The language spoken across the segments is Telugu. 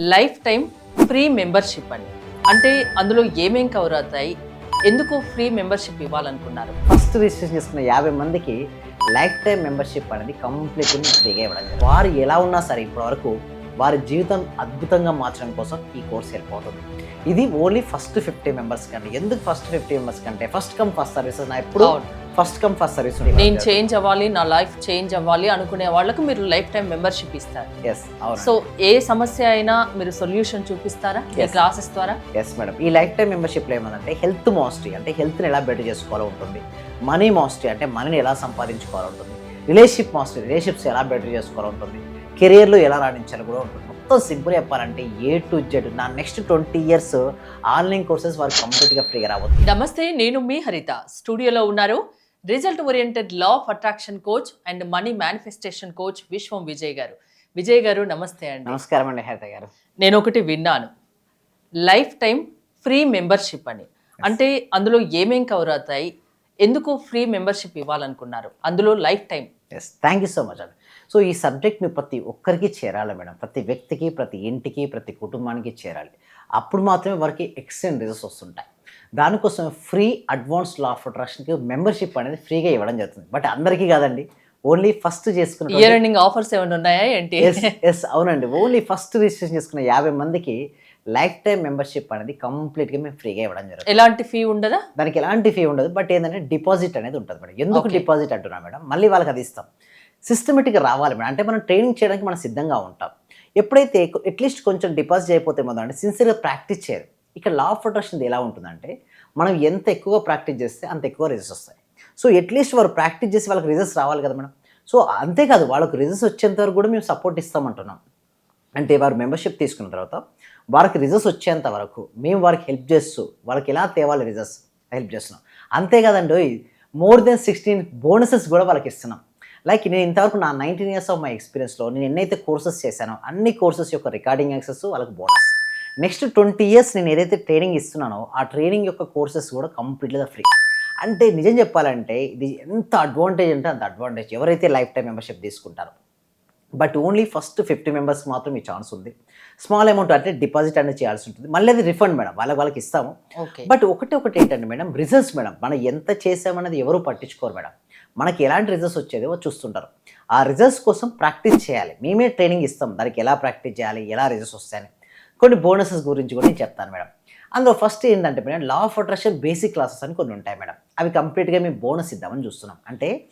లైఫ్ టైం ఫ్రీ మెంబర్షిప్ అండి. అంటే అందులో ఏమేం కవర్ అవుతాయి? ఎందుకు ఫ్రీ మెంబర్షిప్ ఇవ్వాలనుకున్నారు? ఫస్ట్ రిజిస్ట్రేషన్ చేసుకున్న యాభై మందికి లైఫ్ టైం మెంబర్షిప్ అనేది కంప్లీట్గా ఫ్రీగా ఇవ్వడం. వారు ఎలా ఉన్నా సరే ఇప్పటి వరకు వారి జీవితం అద్భుతంగా మార్చడం కోసం ఈ కోర్స్ వెళ్ళిపోతుంది ఇది ఓన్లీ ఫస్ట్ ఫిఫ్టీ మెంబర్స్ కంటే. ఎందుకు ఫస్ట్ ఫిఫ్టీ మెంబర్స్ కంటే? ఫస్ట్ కమ్ ఫస్ట్ సర్వీసెస్ నా ఎప్పుడు. ఫస్ట్ కమ్ ఫస్ట్ సర్వీస్ నేను చేంజ్ అవ్వాలి నా లైఫ్ చేంజ్ అవ్వాలి అనుకునే వాళ్ళకు మీరు లైఫ్ టైం మెంబర్షిప్ ఇస్తారు సో ఏ సమస్య అయినా మీరు సొల్యూషన్ చూపిస్తారా. క్లాసెస్ ద్వారా? ఎస్ మేడం ఈ లైఫ్ టైం మెంబర్షిప్లో ఏమందంటే హెల్త్ మాస్టరీ అంటే హెల్త్ని ఎలా బెటర్ చేసుకోవాలో ఉంటుంది. మనీ మాస్టరీ అంటే మనీని ఎలా సంపాదించుకోవాలో ఉంటుంది. రిలేషన్షిప్ మాస్టరీ రిలేషన్షిప్స్ ఎలా బెటర్ చేసుకోవాలో ఉంటుంది. కెరియర్లో ఎలా రాణించాలో కూడా ఉంటుంది. మొత్తం సింపుల్ చెప్పాలంటే ఏ టు జెడ్ నా next twenty years online courses వారికి కంప్లీట్గా ఫ్రీగా రాబోతుంది నమస్తే నేను మీ హరిత. స్టూడియోలో ఉన్నారు. Result oriented law of attraction coach and money manifestation coach Vishwam Vijay garu. Vijay garu నమస్తే అండి. నమస్కారం అండి హరిత గారు. నేను ఒకటి విన్నాను. లైఫ్ టైం ఫ్రీ మెంబర్షిప్ అని. అంటే అందులో ఏమేం కవర్ అవుతాయి? ఎందుకు ఫ్రీ మెంబర్షిప్ ఇవ్వాలనుకున్నారు? అందులో lifetime yes thank you so much అండి సో ఈ సబ్జెక్ట్ని ప్రతి ఒక్కరికి చేరాలి మేడం. ప్రతి వ్యక్తికి ప్రతి ఇంటికి ప్రతి కుటుంబానికి చేరాలి. అప్పుడు మాత్రమే వారికి ఎక్సలెంట్ రిజల్ట్స్ వస్తుంటాయి. దానికోసం ఫ్రీ అడ్వాన్స్ లా ఆఫ్ అట్రాక్షన్కి మెంబర్షిప్ అనేది ఫ్రీగా ఇవ్వడం జరుగుతుంది. బట్ అందరికీ కాదండి ఓన్లీ ఫస్ట్ చేసుకున్న ఇయర్ ఎండింగ్ ఆఫర్స్ ఏమైనా ఉన్నాయా ఏంటి? ఎస్ అవునండి. ఓన్లీ ఫస్ట్ రిజిస్ట్రేషన్ చేసుకున్న యాభై మందికి లైఫ్ టైం మెంబర్షిప్ అనేది కంప్లీట్గా మేము ఫ్రీగా ఇవ్వడం జరుగుతుంది. ఎలాంటి ఫీ ఉండదా? దానికి ఎలాంటి ఫీ ఉండదు. బట్ ఏంటంటే డిపాజిట్ అనేది ఉంటుంది మేడం. ఎందుకు. డిపాజిట్ అంటున్నా మేడం? మళ్ళీ వాళ్ళకి అది ఇస్తాం. సిస్టమేటిక్గా రావాలి మేడం. అంటే మనం ట్రైనింగ్ చేయడానికి మనం సిద్ధంగా ఉంటాం. ఎప్పుడైతే అట్లీస్ట్ కొంచెం డిపాజిట్ అయిపోతే మొదలు అంటే సిన్సియర్గా ప్రాక్టీస్ చేయరు. ఇక్కడ లా ఆఫ్ అట్రాక్షన్ ఎలా ఉంటుందంటే మనం ఎంత ఎక్కువ ప్రాక్టీస్ చేస్తే అంత ఎక్కువ రిజల్ట్స్ వస్తాయి. సో అట్లీస్ట్ వారు ప్రాక్టీస్ చేసి వాళ్ళకి రిజల్ట్స్ రావాలి కదా మేడం. సో అంతేకాదు వాళ్ళకి రిజల్ట్స్ వచ్చేంత వరకు కూడా మేము సపోర్ట్ ఇస్తామంటున్నాం. అంటే వారు మెంబర్షిప్ తీసుకున్న తర్వాత వారికి రిజల్ట్స్ వచ్చేంత వరకు మేము వారికి హెల్ప్ చేస్తూ వాళ్ళకి ఎలా తేవాలి రిజల్ట్స్ హెల్ప్ చేస్తున్నాం. అంతేకాదండి మోర్ దెన్ సిక్స్టీన్ బోనసెస్ కూడా వాళ్ళకి ఇస్తున్నాం. లైక్ నేను ఇంతవరకు నా నైన్టీన్ ఇయర్స్ ఆఫ్ మై ఎక్స్పీరియన్స్లో నేను ఎన్నైతే కోర్సెస్ చేశానో అన్ని కోర్సెస్ యొక్క రికార్డింగ్ యాక్సెస్ వాళ్ళకి బోనస్ నెక్స్ట్ ట్వంటీ ఇయర్స్ నేను ఏదైతే ట్రైనింగ్ ఇస్తున్నానో ఆ ట్రైనింగ్ యొక్క కోర్సెస్ కూడా కంప్లీట్గా ఫ్రీ అంటే నిజం చెప్పాలంటే ఇది ఎంత అడ్వాంటేజ్ అంటే అంత అడ్వాంటేజ్ ఎవరైతే లైఫ్ టైం మెంబర్షిప్ తీసుకుంటారో. బట్ ఓన్లీ ఫస్ట్ ఫిఫ్టీ మెంబర్స్కి మాత్రం ఈ ఛాన్స్ ఉంది. స్మాల్ అమౌంట్ అంటే డిపాజిట్ అనేది చేయాల్సి ఉంటుంది. మళ్ళీ అది రిఫండ్ మేడం వాళ్ళకి వాళ్ళకి ఇస్తాము. ఓకే బట్ ఒకటి ఒకటి ఏంటంటే మేడం రిజల్ట్స్ మేడం మనం ఎంత చేసామన్నది ఎవరు పట్టించుకోరు మేడం. మనకి ఎలాంటి రిజల్ట్స్ వచ్చేదో చూస్తుంటారు. ఆ రిజల్ట్స్ కోసం ప్రాక్టీస్ చేయాలి. మేమే ట్రైనింగ్ ఇస్తాం. దానికి ఎలా ప్రాక్టీస్ చేయాలి ఎలా రిజల్ట్స్ వస్తాయని. కొన్ని బోనసెస్ గురించి కూడా నేను చెప్తాను మేడం. అందులో ఫస్ట్ ఏంటంటే madam law of attraction basic classes అని కొన్ని ఉంటాయి మేడం. అవి కంప్లీట్గా మేము బోనస్ ఇద్దామని చూస్తున్నాం. అంటే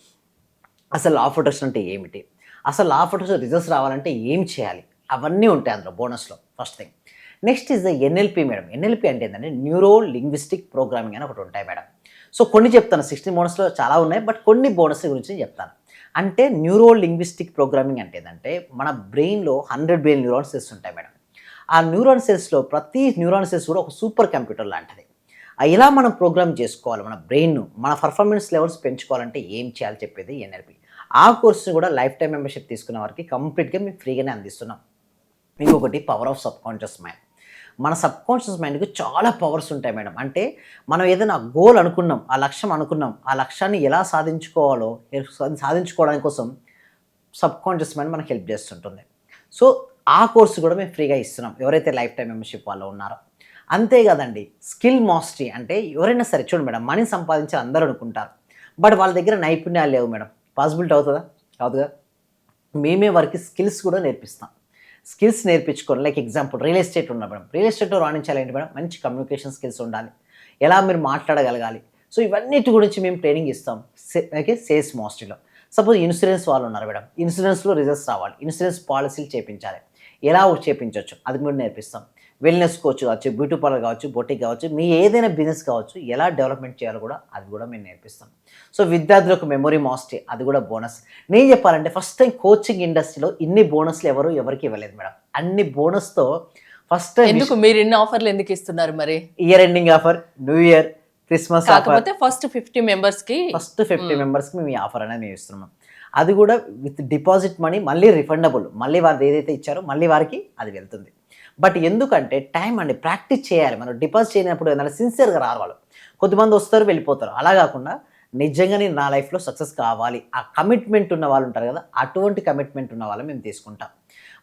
అసలు లా ఆఫ్ అట్రాక్షన్ అంటే ఏమిటి? అసలు లా ఆఫ్ అట్రాక్షన్ రిజల్ట్స్ రావాలంటే ఏం చేయాలి? అవన్నీ ఉంటాయి అందులో బోనస్లో first thing next is the NLP madam. NLP అంటే ఏంటంటే న్యూరో లింగ్విస్టిక్ ప్రోగ్రామింగ్ అని ఒకటి ఉంటాయి మేడం. సో కొన్ని చెప్తాను. సిక్స్టీన్ బోనస్లో చాలా ఉన్నాయి బట్ కొన్ని బోనస్ గురించి చెప్తాను. అంటే న్యూరో లింగ్విస్టిక్ ప్రోగ్రామింగ్ అంటే ఏంటంటే మన బ్రెయిన్లో హండ్రెడ్ బ్రెయిన్ న్యూరాన్ సెల్స్ ఉంటాయి మేడం. ఆ న్యూరాన్ సెల్స్లో ప్రతి న్యూరాన్ సెల్స్ కూడా ఒక సూపర్ కంప్యూటర్ లాంటిది. ఇలా ఎలా మనం ప్రోగ్రామ్ చేసుకోవాలి మన బ్రెయిన్ మన పర్ఫార్మెన్స్ లెవెల్స్ పెంచుకోవాలంటే ఏం చేయాలి చెప్పేది ఎన్ఆర్పి ఆ కోర్సు కూడా లైఫ్ టైం మెంబర్షిప్ తీసుకున్న వారికి కంప్లీట్గా మేము ఫ్రీగానే అందిస్తున్నాం. ఇంకొకటి power of subconscious mind మన సబ్ కాన్షియస్ మైండ్కి చాలా పవర్స్ ఉంటాయి మేడం. అంటే మనం ఏదైనా గోల్ అనుకున్నాం ఆ లక్ష్యం అనుకున్నాం ఆ లక్ష్యాన్ని ఎలా సాధించుకోవాలో సాధించుకోవడానికి కోసం సబ్ కాన్షియస్ మైండ్ మనకు హెల్ప్ చేస్తుంటుంది. సో ఆ కోర్సు కూడా మేము ఫ్రీగా ఇస్తున్నాం. ఎవరైతే లైఫ్ టైం మెంబర్షిప్ వాళ్ళు ఉన్నారో. అంతేకాదండి స్కిల్ మాస్టరీ అంటే ఎవరైనా సరే చూడండి మేడం మనీ సంపాదించాలి అందరూ అనుకుంటారు. బట్ వాళ్ళ దగ్గర నైపుణ్యాలు లేవు మేడం. పాసిబిలిటీ అవుతుందా? కాదుగా మేమే వారికి స్కిల్స్ కూడా నేర్పిస్తాం. స్కిల్స్ నేర్పించుకోండి లైక్ ఎగ్జాంపుల్ రియల్ ఎస్టేట్ ఉన్నారు మేడం. రియల్ ఎస్టేట్లో రాణించాలి ఏంటి మేడం మంచి కమ్యూనికేషన్ స్కిల్స్ ఉండాలి. ఎలా మీరు మాట్లాడగలగాలి. సో ఇవన్నిటి గురించి మేము ట్రైనింగ్ ఇస్తాం. ఓకే సేల్స్ మాస్టరీలో సపోజ్ ఇన్సూరెన్స్ వాళ్ళు ఉన్నారు మేడం. ఇన్సూరెన్స్లో రిజల్ట్స్ రావాలి. ఇన్సూరెన్స్ పాలసీలు చేపించాలి. ఎలా చేపించవచ్చు? అది కూడా నేర్పిస్తాం. వెల్నెస్ కోచ్ కావచ్చు బ్యూటీ పార్లర్ కావచ్చు బొటిక్ కావచ్చు మీ ఏదైనా బిజినెస్ కావచ్చు ఎలా డెవలప్మెంట్ చేయాలో కూడా అది కూడా మేము నేర్పిస్తాం. సో విద్యార్థులకు మెమొరీ మాస్టరీ అది కూడా బోనస్ నేను చెప్పాలంటే ఫస్ట్ టైం కోచింగ్ ఇండస్ట్రీలో ఇన్ని బోనస్లు ఎవరు ఎవరికి ఇవ్వలేదు మేడం. అన్ని బోనస్తో ఫస్ట్ టైం ఎందుకు? మీరు ఇన్ని ఆఫర్లు ఎందుకు ఇస్తున్నారు మరి? Year ending offer new year Christmas offer కాకపోతే ఫస్ట్ ఫిఫ్టీ మెంబర్స్కి ఫస్ట్ ఫిఫ్టీ మెంబర్స్కి మేము ఈ ఆఫర్ అనేది మేము ఇస్తున్నాం. అది కూడా విత్ డిపాజిట్ మనీ మళ్ళీ రిఫండబుల్. మళ్ళీ వారు ఏదైతే ఇచ్చారో మళ్ళీ వారికి అది వెళ్తుంది. బట్ ఎందుకంటే టైం అండి ప్రాక్టీస్ చేయాలి. మనం డిపాజిట్ చేయనప్పుడు ఏదైనా సిన్సియర్గా రారు వాళ్ళు. కొద్దిమంది వస్తారు వెళ్ళిపోతారు. అలా కాకుండా నిజంగా నేను నా లైఫ్లో సక్సెస్ కావాలి. ఆ కమిట్మెంట్ ఉన్న వాళ్ళు ఉంటారు కదా అటువంటి కమిట్మెంట్ ఉన్న వాళ్ళు మేము తీసుకుంటాం.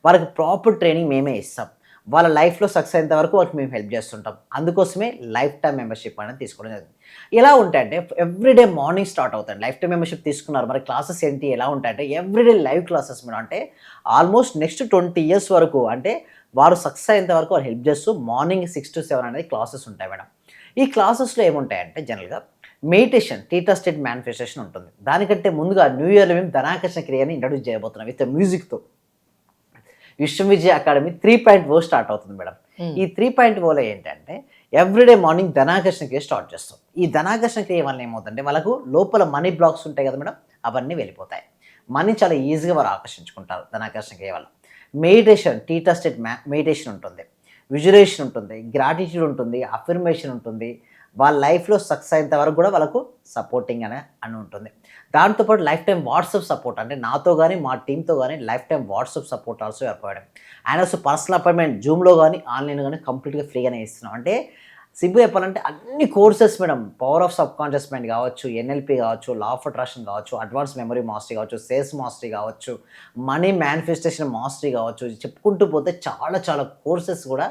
వారికి ప్రాపర్ ట్రైనింగ్ మేమే ఇస్తాం. వాళ్ళ లైఫ్లో సక్సెస్ అయ్యేంత వరకు వాళ్ళకి మేము హెల్ప్ చేస్తుంటాం. అందుకోసమే లైఫ్ టైం మెంబర్షిప్ అనేది తీసుకోవడం జరిగింది. ఎలా ఉంటాయంటే ఎవ్రీడే మార్నింగ్ స్టార్ట్ అవుతాయి లైఫ్ టైం మెంబర్షిప్ తీసుకున్నారు. మరి క్లాసెస్ ఏంటి? ఎలా ఉంటాయంటే ఎవ్రీడే లైవ్ క్లాసెస్ మేడం. అంటే ఆల్మోస్ట్ నెక్స్ట్ ట్వంటీ ఇయర్స్ వరకు అంటే వారు సక్సెస్ అయ్యేంత వరకు వాళ్ళు హెల్ప్ చేస్తూ మార్నింగ్ సిక్స్ టు సెవెన్ అనేది క్లాసెస్ ఉంటాయి మేడం. ఈ క్లాసెస్లో ఏముంటాయంటే జనరల్గా మెడిటేషన్ టీటా స్టేట్ మేనిఫెస్టేషన్ ఉంటుంది. దానికంటే ముందుగా న్యూ ఇయర్లో మేము ధనాకర్షణ క్రియని ఇంట్రడ్యూస్ చేయబోతున్నాం with మ్యూజిక్తో. Vishwa Vijaya Academy three point O start అవుతుంది మేడం. Hmm. ఈ త్రీ పాయింట్ ఓలో ఏంటంటే ఎవ్రీడే మార్నింగ్ ధనాకర్షణ క్రియ స్టార్ట్ చేస్తాం. ఈ ధనాకర్షణ క్రియ వల్ల ఏమవుతుందంటే వాళ్ళకు లోపల మనీ బ్లాక్స్ ఉంటాయి కదా మేడం అవన్నీ వెళ్ళిపోతాయి. మనీ చాలా ఈజీగా వారు ఆకర్షించుకుంటారు ధనాకర్షణ క్రియ వల్ల మెడిటేషన్ టీటా స్టేట్ మెడిటేషన్ ఉంటుంది. విజులేషన్ ఉంటుంది గ్రాటిట్యూడ్ ఉంటుంది అఫర్మేషన్ ఉంటుంది. వాళ్ళ లైఫ్లో సక్సెస్ అయ్యేంత వరకు కూడా వాళ్ళకు సపోర్టింగ్ అనే అని ఉంటుంది. దాంతోపాటు లైఫ్ టైం వాట్సాప్ సపోర్ట్ అంటే నాతో కానీ మా టీంతో కానీ life time WhatsApp support also ఏర్పడడం. అండ్ ఆల్సో పర్సనల్ అపాయింట్మెంట్ జూమ్లో కానీ ఆన్లైన్ కానీ కంప్లీట్గా ఫ్రీగానే ఇస్తున్నాం. అంటే సింపుల్ చెప్పాలంటే అన్ని courses madam power of subconscious mind కావచ్చు ఎన్ఎల్పి కావచ్చు లా ఆఫ్ అట్రాక్షన్ కావచ్చు అడ్వాన్స్ మెమరీ మాస్టరీ కావచ్చు సేల్స్ మాస్టరీ కావచ్చు మనీ మేనిఫెస్టేషన్ మాస్టరీ కావచ్చు చెప్పుకుంటూ పోతే చాలా చాలా కోర్సెస్ కూడా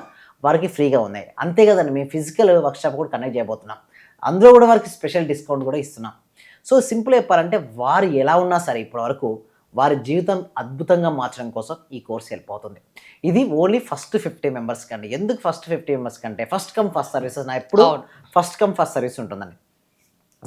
వారికి ఫ్రీగా ఉన్నాయి. అంతే కదండి మేము ఫిజికల్ వర్క్షాప్ కూడా కండక్ట్ చేయబోతున్నాం. అందులో కూడా వారికి స్పెషల్ డిస్కౌంట్ కూడా ఇస్తున్నాం. సో సింపుల్ చెప్పాలంటే వారు ఎలా ఉన్నా సరే ఇప్పటివరకు వారి జీవితం అద్భుతంగా మార్చడం కోసం ఈ కోర్స్ హెల్ప్ అవుతుంది. ఇది ఓన్లీ ఫస్ట్ ఫిఫ్టీ మెంబర్స్ కండి ఎందుకు ఫస్ట్ ఫిఫ్టీ మెంబర్స్ కంటే ఫస్ట్ కమ్ ఫస్ట్ సర్వీసెస్ నా ఎప్పుడు. ఫస్ట్ కమ్ ఫస్ట్ సర్వీస్ ఉంటుందండి.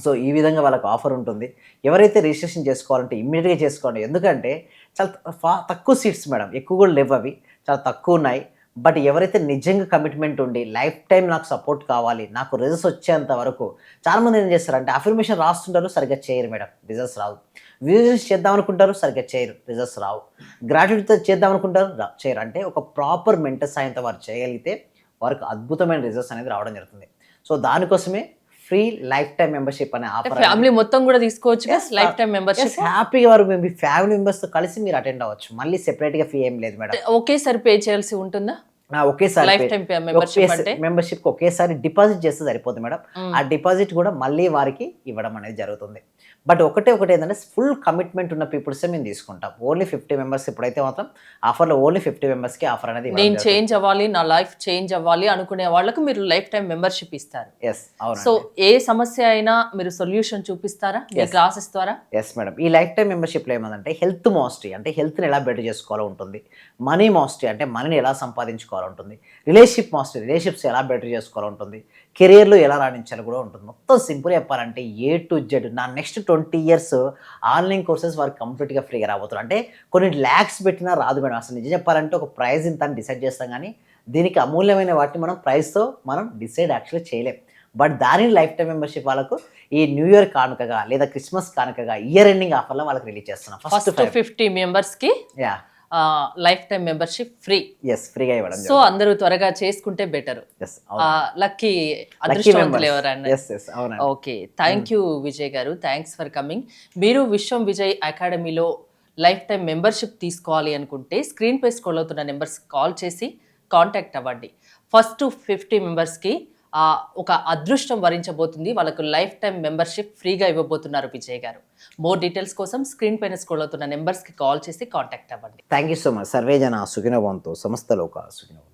సో ఈ విధంగా వాళ్ళకి ఆఫర్ ఉంటుంది. ఎవరైతే రిజిస్ట్రేషన్ చేసుకోవాలంటే ఇమ్మీడియట్గా చేసుకోండి. ఎందుకంటే చాలా తక్కువ సీట్స్ మేడం ఎక్కువ కూడా లేవు అవి. చాలా తక్కువ ఉన్నాయి. బట్ ఎవరైతే నిజంగా కమిట్మెంట్ ఉండి లైఫ్ టైం నాకు సపోర్ట్ కావాలి నాకు రిజల్ట్స్ వచ్చేంత వరకు చాలామంది ఏం చేస్తారంటే అఫర్మేషన్ రాస్తుంటారు సరిగ్గా చేయరు మేడం. రిజల్ట్స్ రావు. విజువల్స్ చేద్దాం అనుకుంటారు సరిగ్గా చేయరు. రిజల్ట్స్ రావు. గ్రాట్యుటీతో చేద్దాం అనుకుంటారు చేయరు. అంటే ఒక ప్రాపర్ మెంటల్ సాయంతో వారు చేయగలిగితే వారికి అద్భుతమైన రిజల్ట్స్ అనేది రావడం జరుగుతుంది. సో దానికోసమే ఫ్రీ లైఫ్ టైం మెంబర్షిప్ అనే ఆఫర్ ఫ్యామిలీ మొత్తం కూడా తీసుకోవచ్చు లైఫ్ టైం మెంబర్షిప్ హ్యాపీగా వారు మీ ఫ్యామిలీ మెంబర్స్తో కలిసి మీరు అటెండ్ అవ్వచ్చు. మళ్ళీ సెపరేట్గా ఫీ ఏం లేదు మేడం ఒకేసారి పే చేయాల్సి ఉంటుందా? ఒకేసారి మెంబర్షిప్ ఒకేసారి డిపాజిట్ చేస్తే సరిపోతుంది మేడం మ్మ్. ఆ డిపాజిట్ కూడా మళ్ళీ వారికి ఇవ్వడం అనేది జరుగుతుంది. బట్ ఒకటే ఒకటి ఏంటంటే ఫుల్ కమిట్మెంట్ ఉన్న పీపుల్సే మేము తీసుకుంటాం. ఓన్లీ ఫిఫ్టీ మెంబర్స్ ఇప్పుడైతే మాత్రం ఆఫర్లో ఓన్లీ ఫిఫ్టీ మెంబర్స్కి ఆఫర్ అనేది నేను చేంజ్ అవ్వాలి నా లైఫ్ చేంజ్ అవ్వాలి అనుకునే వాళ్ళకు మీరు లైఫ్ టైం మెంబర్షిప్ ఇస్తారు. ఎస్ అవును సో ఏ సమస్య అయినా మీరు సొల్యూషన్ చూపిస్తారా. క్లాసెస్ ద్వారా? ఎస్ మేడం ఈ లైఫ్ టైం మెంబర్షిప్లో ఏమందంటే హెల్త్ మాస్టరీ అంటే హెల్త్ని ఎలా బెటర్ చేసుకోవాలో ఉంటుంది. మనీ మాస్టరీ అంటే మనీని ఎలా సంపాదించుకోవాలో ఉంటుంది. రిలేషన్షిప్ మాస్టరీ రిలేషన్షిప్స్ ఎలా బెటర్ చేసుకోవాలో ఉంటుంది. కెరియర్లో ఎలా రాణించాలో కూడా ఉంటుంది. మొత్తం సింపుల్ చెప్పాలంటే ఏ టు జెడ్ నా next twenty years online courses వారికి కంప్లీట్గా ఫ్రీగా రాబోతున్నారు. అంటే కొన్ని ల్యాక్స్ పెట్టినా రాదు మేడం. అసలు నిజం చెప్పాలంటే ఒక ప్రైజ్ ఇంత అని డిసైడ్ చేస్తాం కానీ దీనికి అమూల్యమైన వాటిని మనం ప్రైస్తో మనం డిసైడ్ యాక్చువల్లీ చేయలేం. బట్ దానిని లైఫ్ టైం మెంబర్షిప్ వాళ్ళకు ఈ న్యూ ఇయర్ కానుకగా లేదా క్రిస్మస్ కానుకగా ఇయర్ ఎండింగ్ ఆఫర్లో వాళ్ళకి రిలీజ్ చేస్తున్నాం. ఫస్ట్ ఫిఫ్టీ మెంబర్స్కి yeah lifetime membership free. Yes ఫ్రీగా ఇవ్వడం సో అందరూ త్వరగా చేసుకుంటే బెటర్. లక్కీ అదృష్టవంతులు ఎవరన్నా? ఓకే. థ్యాంక్ యూ విజయ్ గారు. థ్యాంక్స్ ఫర్ కమింగ్ మీరు విశ్వం విజయ్ అకాడమీలో లైఫ్ టైం మెంబర్షిప్ తీసుకోవాలి అనుకుంటే స్క్రీన్ పై స్క్రోల్ అవుతున్న నెంబర్స్ కాల్ చేసి కాంటాక్ట్ అవ్వండి. ఫస్ట్ ఫిఫ్టీ మెంబర్స్కి ఒక అదృష్టం వరించబోతుంది. వాళ్ళకు లైఫ్ టైం మెంబర్షిప్ ఫ్రీగా ఇవ్వబోతున్నారు విజయ్ గారు. మోర్ డీటెయిల్స్ కోసం స్క్రీన్ పైన స్కూల్ అవుతున్న నెంబర్స్కి కాల్ చేసి కాంటాక్ట్ అవ్వండి. థ్యాంక్ యూ సో మచ్ సర్వే జన సుఖినవంతో సంస్థలో ఒక సుఖినోభవంతు